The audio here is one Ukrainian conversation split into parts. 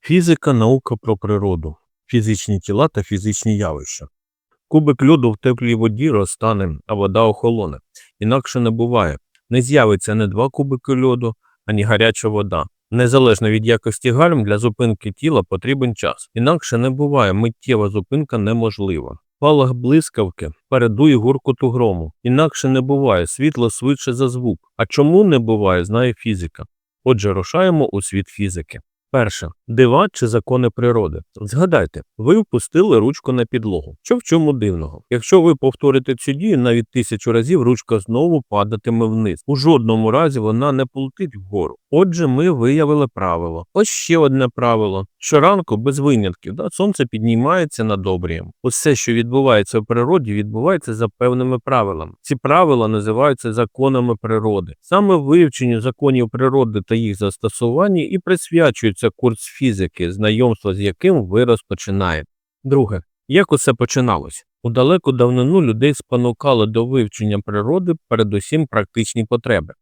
Фізика наука про природу, фізичні тіла та фізичні явища. Кубик льоду в теплій воді розтане, а вода охолоне. Інакше не буває. Не з'явиться не два кубики льоду, ані гаряча вода. Незалежно від якості гальм для зупинки тіла потрібен час. Інакше не буває, миттєва зупинка неможлива. Палах блискавки передує гуркоту грому. Інакше не буває, світло швидше за звук. А чому не буває, знає фізика. Отже, рушаємо у світ фізики. Перше дива чи закони природи. Згадайте, ви впустили ручку на підлогу. Що в чому дивного? Якщо ви повторите цю дію навіть тисячу разів, ручка знову падатиме вниз. У жодному разі вона не полетить вгору. Отже, ми виявили правило. Ось ще одне правило. Щоранку без винятків, да, сонце піднімається над обрієм. Усе, що відбувається в природі, відбувається за певними правилами. Ці правила називаються законами природи. Саме вивченню законів природи та їх застосуванні і присвячується курс фізики, знайомство з яким ви розпочинаєте. Друге, як усе починалось? У далеку давнину людей спонукали до вивчення природи передусім практичні потреби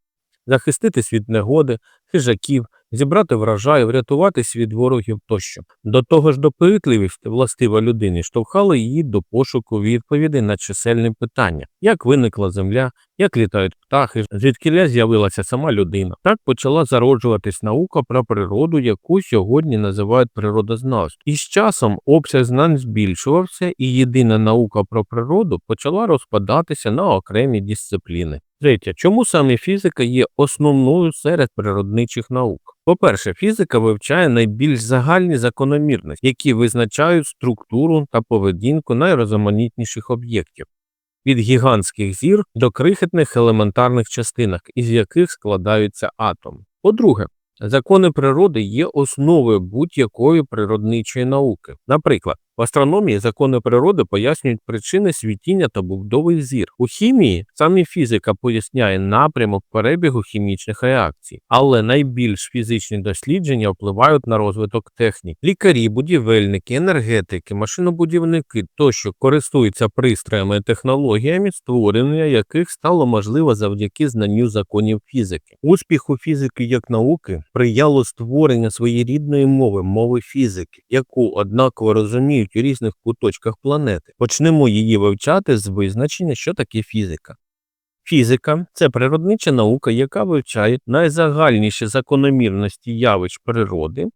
захиститись від негоди, хижаків, зібрати врожай, врятуватись від ворогів тощо. До того ж допитливість властива людини штовхала її до пошуку відповідей на чисельні питання, як виникла земля, як літають птахи, звідкиля з'явилася сама людина. Так почала зароджуватись наука про природу, яку сьогодні називають природознавством. І з часом обсяг знань збільшувався, і єдина наука про природу почала розпадатися на окремі дисципліни. Третє, чому саме фізика є основною серед природничих наук? По-перше, фізика вивчає найбільш загальні закономірності, які визначають структуру та поведінку найрозуманітніших об'єктів. Від гігантських зір до крихітних елементарних частинок, із яких складаються атоми. По-друге, закони природи є основою будь-якої природничої науки. Наприклад, в астрономії закони природи пояснюють причини світіння та будови зір. У хімії саме фізика поясняє напрямок перебігу хімічних реакцій, але найбільш фізичні дослідження впливають на розвиток технік. Лікарі, будівельники, енергетики, машинобудівники тощо користуються пристроями і технологіями, створення яких стало можливо завдяки знанню законів фізики. Успіху фізики як науки прияло створення своєрідної мови, мови фізики, яку однаково розуміють у різних куточках планети. Почнемо її вивчати з визначення, що таке фізика. Фізика це природнича наука, яка вивчає найзагальніші закономірності явищ природи,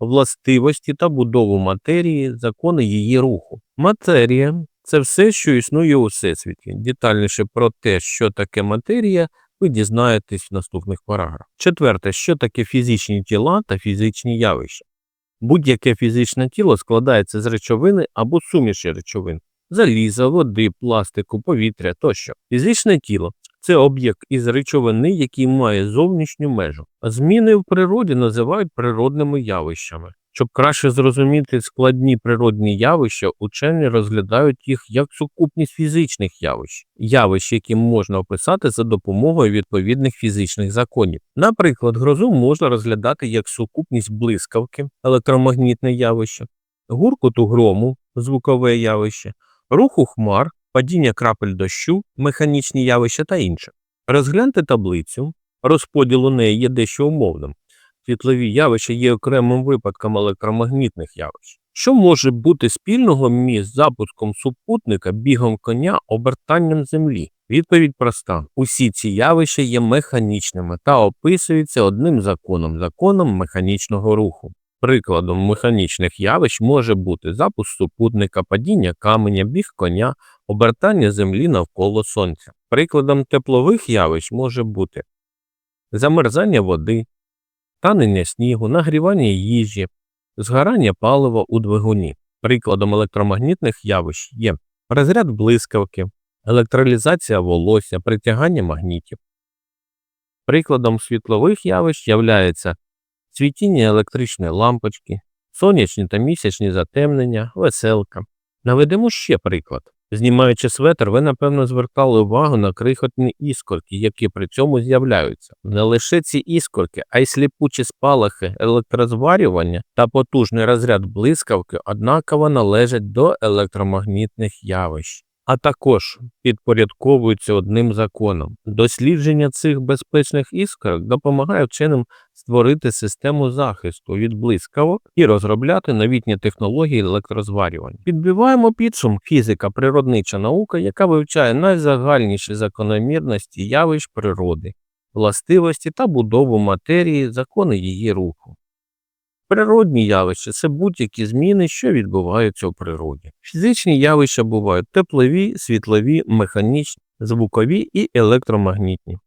властивості та будову матерії, закони її руху. Матерія це все, що існує у всесвіті. Детальніше про те, що таке матерія, ви дізнаєтесь в наступних параграфах. Четверте, що таке фізичні тіла та фізичні явища. Будь-яке фізичне тіло складається з речовини або суміші речовин заліза, води, пластику, повітря тощо. Фізичне тіло це об'єкт із речовини, який має зовнішню межу. Зміни в природі називають природними явищами. Щоб краще зрозуміти складні природні явища, учені розглядають їх як сукупність фізичних явищ, явищ, які можна описати за допомогою відповідних фізичних законів. Наприклад, грозу можна розглядати як сукупність блискавки, електромагнітне явище, гуркоту грому, звукове явище, руху хмар, падіння крапель дощу, механічні явища та інше. Розгляньте таблицю, розподіл у неї є дещо умовним. Світлові явища є окремим випадком електромагнітних явищ. Що може бути спільного між запуском супутника, бігом коня, обертанням Землі? Відповідь проста: усі ці явища є механічними та описуються одним законом законом механічного руху. Прикладом механічних явищ може бути запуск супутника, падіння каменя, біг коня, обертання Землі навколо Сонця. Прикладом теплових явищ може бути замерзання води, танення снігу, нагрівання їжі, згорання палива у двигуні. Прикладом електромагнітних явищ є розряд блискавки, електролізація волосся, притягання магнітів. Прикладом світлових явищ являється світіння електричної лампочки, сонячні та місячні затемнення, веселка. Наведемо ще приклад. Знімаючи светр, ви напевно звертали увагу на крихотні іскорки, які при цьому з'являються. Не лише ці іскорки, а й сліпучі спалахи, електрозварювання та потужний розряд блискавки однаково належать до електромагнітних явищ, а також підпорядковуються одним законом. Дослідження цих безпечних іскорок допомагає вченим створити систему захисту від блискавок і розробляти новітні технології електрозварювання. Підбиваємо підсумок фізика природнича наука, яка вивчає найзагальніші закономірності явищ природи, властивості та будову матерії, закони її руху. Природні явища це будь-які зміни, що відбуваються у природі. Фізичні явища бувають теплові, світлові, механічні, звукові і електромагнітні.